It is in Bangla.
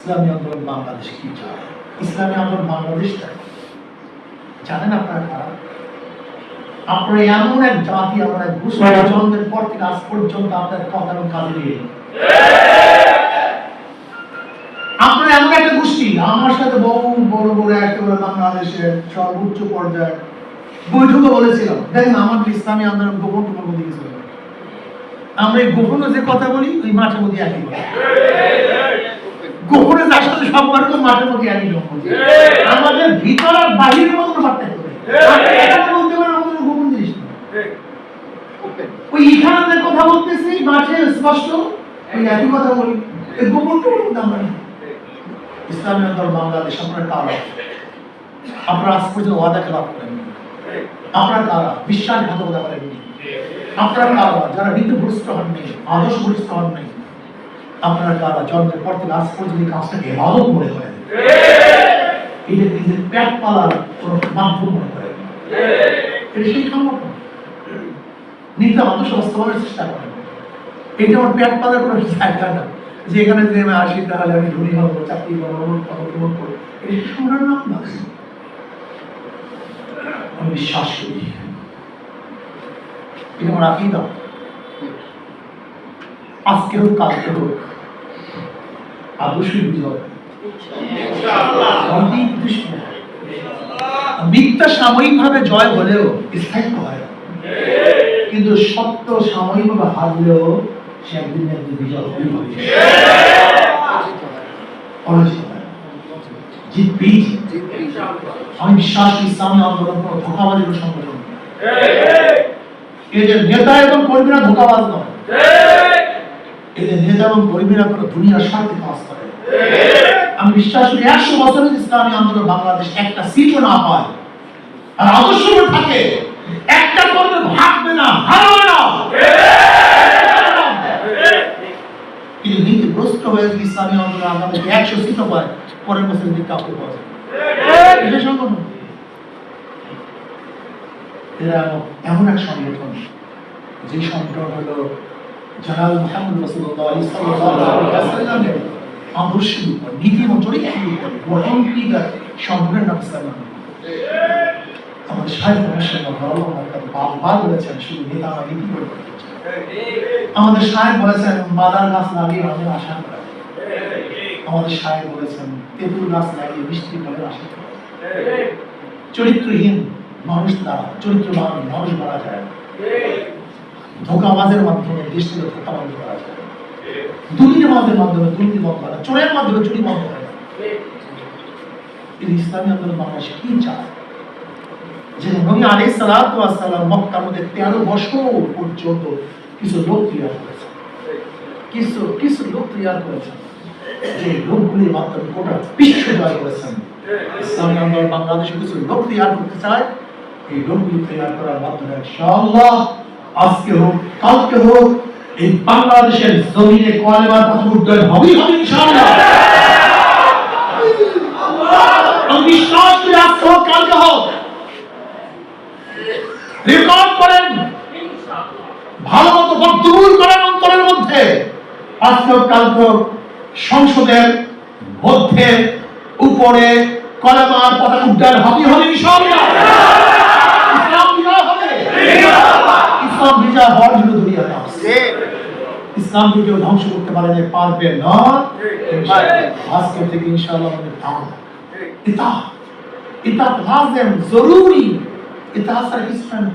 ইসলামী আন্দোলন বাংলাদেশ কি চায়? ইসলামী আন্দোলন বাংলাদেশ চায়। জানেন আপনারা কারা? আপনারা এমন এক জাতি এমন এক জন্মের পর থেকে আজ পর্যন্ত আপনার কথা এবং কাজে দিয়ে আপনারা এমন একটা গোষ্ঠী আমার সাথে বহু বড় বড় একেবারে বাংলাদেশের সর্বোচ্চ পর্যায়ে বৈঠকে বলেছিলাম। দেখেন আমাদের ইসলামী আন্দোলন গোপন টোপন মধ্যে কিছু আমরা এই গোপনে যে কথা বলি ওই মাঠের মধ্যে একই কথা। গোপনে যার সাথে সম্পর্ক মাঠের মধ্যে আমাদের ভিতর আর বাহিরের মধ্যে কোনো পার্থক্য বলতে পারেন আমাদের গোপন জিনিস ওই এখানে যে কথা বলতেছি মাঠে স্পষ্ট ওই একই কথা বলি। গোপন আমরা। ইসলামী আন্দোলন বাংলাদেশ আপনার কারা? আপনারা আজ পর্যন্ত ওয়াদা খেলাপ করেননি। আপনার কারা? বিশ্বাসঘাতকতা করেননি। আপনার কারা? যারা নীতিভ্রষ্ট হননি আদর্শভ্রষ্ট হননি আপনার কারা জন্মের পর থেকে আজ পর্যন্ত কাজটাকে এবাদত মনে করেন এটা নিজের পেট পালার কোন মাধ্যম মনে করেন এটা সেই আদর্শ বাস্তবায়নের চেষ্টা করেন এটা আমার পেট পালার কোনো জায়গা না। যে এখানে যদি আমি আসি তাহলে আমি ধনী হব চাকরি করব অমুক করব, এটা সংগ্রাম নাম না আমি বিশ্বাস করি। এটা আমার আকিদা। আজকে হোক কালকে হোক অবশ্যই অনেক মিথ্যা সাময়িকভাবে জয় হলেও স্থায়িত্ব হয় কিন্তু সত্য সাময়িকভাবে হারলেও সে একদিন একদিন বিজয় হবে। পরাজিত হয়। আমি বিশ্বাস করি ইসলামী আন্দোলন কোনো ধোকাবাজি সংগঠন এদের নেতা এবং কর্মীরা ধোকাবাজ নয়। এদের নেতা এবং কর্মীরা কোনো দুনিয়ার স্বার্থে কাজ করে। আমি বিশ্বাস করি একশো বছরের ইসলামী আন্দোলন বাংলাদেশ একটা সিটও না পায় আর আদর্শ থাকে, একটা কর্মে ভাগবে না, হারাবে না। কিন্তু নীতিগ্রস্ত হয়ে যদি ইসলামী আন্দোলন আমাদের একশো সিটও পায় পরের বছর দিকে কাউকে পাওয়া এরা এমন এক সংগঠন, যে সংগঠন হলো জানাল মোহাম্মদ রসুল্লাহ আলী সাল্লামের আদর্শের উপর, নীতি এবং চরিত্রের উপর গঠনকৃত সংগঠনের নাম ইসলাম আমাদের সাহেব বারবার বলেছেন, শুধু নেতা আমার নীতি করে আমাদের সাহেব বলেছেন মাদার গাছ লাগিয়ে আমাদের আশা করা। আমাদের সাহেব বলেছেন, তেঁতুল গাছ লাগিয়ে মিষ্টি ফলের আশা করা। চরিত্রহীন মানুষ দ্বারা, চরিত্রবান মানুষ মারা যায়। ধোকাবাজের মাধ্যমে দেশ থেকে ধোকাবাজ করা যায় দুর্নীতিবাজের মাধ্যমে দুর্নীতি বন্ধ না চোরের মাধ্যমে চুরি বন্ধ না কিন্তু ইসলামী আন্দোলন বাংলাদেশ কি চায়? যে নবী আলী মক্কার মধ্যে তেরো বছর পর্যন্ত কিছু লোক তৈরি করেছে। কিছু কিছু লোক তৈরি করেছেন যে লোকগুলির মাধ্যমে গোটা বিশ্ব জয় করেছেন ইসলামী আন্দোলন বাংলাদেশে কিছু লোক তৈরি করতে চায়, এই লোকগুলি তৈরি করার মাধ্যমে ইনশাআল্লাহ আজকে হোক, কালকে হোক, এই বাংলাদেশের জমিনে কলেমার পথ উদ্যোগ হবেই হবে, ইনশাআল্লাহ। উপরে কলেমার পতাকা উদ্যান হবে হবে ইসলাম হবে ইসলাম বিজয় হওয়ার জন্য দুনিয়াতে আসছে ইসলামকে কেউ ধ্বংস করতে পারে না পারবে না আজকে থেকে ইনশাআল্লাহ আমাদের দাম ইতা ইতা লাজেম জরুরি ইতা ছাড়া কিছু হয় না